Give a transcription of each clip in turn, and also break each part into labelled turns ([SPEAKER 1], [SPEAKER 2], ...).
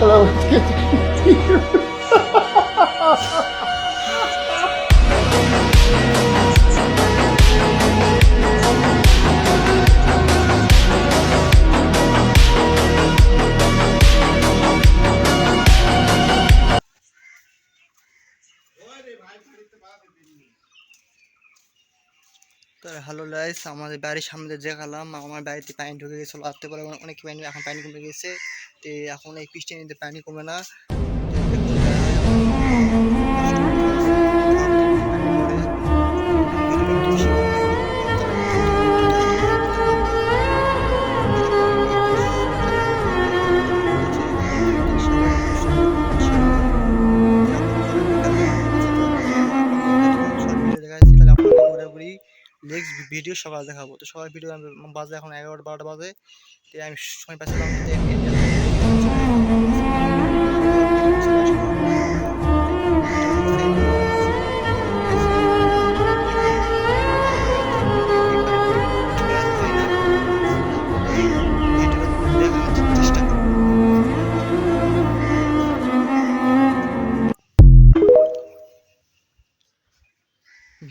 [SPEAKER 1] তো hello lines আমাদের বাড়ির সামনে দেখালাম, আমার বাড়িতে পানি ঢুকে গেছিল আসতে পারে অনেক পানি, এখন পানি কমে গেছে। তো এখন এই পিসটা নিতে পানি কমে না নেক্সট ভিডিও সকাল দেখাবো। তো সবাই ভিডিও বাজে এখন এগারোটা, বারোটা বাজে। আমি সময় পাচ্ছিলাম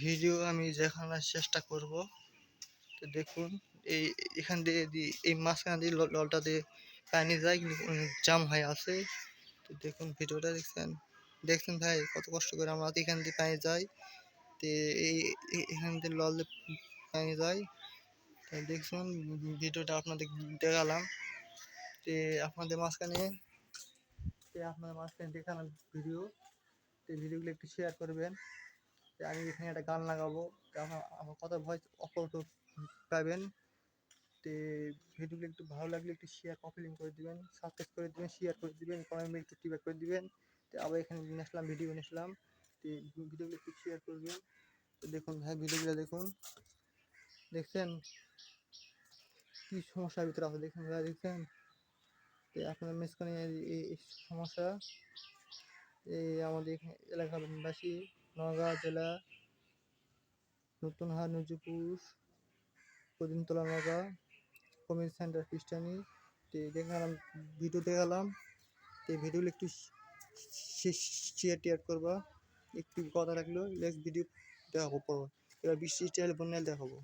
[SPEAKER 1] ভিডিও আমি দেখানোর চেষ্টা করব। তো দেখুন, এই এখান দিয়ে এই মাঝখান দিয়ে ললটা দিয়ে যায় কিন্তু জাম হয়ে আছে। তো দেখুন ভিডিওটা দেখছেন। দেখছেন ভাই কত কষ্ট করে আমরা এখান দিয়ে পানি যাই। তো এখান দিয়ে লল পানি তো দেখুন ভিডিওটা আপনাদের দেখালাম। তো আপনাদের মাঝখানে, তো আপনাদের মাঝখানে দেখালাম ভিডিও। তো ভিডিওগুলো একটু শেয়ার করবেন। আমি এখানে একটা গান লাগাবো। আমার কথা ভয়েস অপরত পাবেন। তো ভিডিওগুলো একটু ভালো লাগলে একটু শেয়ার কপি লিঙ্ক করে দিবেন সাবস্ক্রাইব করে দিবেন শেয়ার করে দিবেন কমেন্ট একটু টিব্যাক করে দিবেন। তো আবার এখানে নিয়ে আসলাম ভিডিও নিয়ে আসলাম। তো ভিডিওগুলো একটু শেয়ার করবেন তো দেখুন হ্যাঁ ভিডিওগুলো দেখুন। দেখছেন? কি সমস্যার ভিতরে আছে দেখুন, ভাই, দেখছেন? তো আপনার মেসখানে এই সমস্যা। এই আমাদের এখানে এলাকাবাসী, নওগাঁ জেলা নতুন হাট নজিপুর কদিনতলা নওগাঁ। কমিউনিটি সেন্টার খ্রিস্টানি দেখালাম ভিডিও দেখালাম। এই ভিডিওগুলো একটু শেয়ার টেয়ার করবা। একটু কথা রাখল নেক্সট ভিডিও দেখাবো পর এবার বৃষ্টি স্টাইল বন্যাল দেখাবো।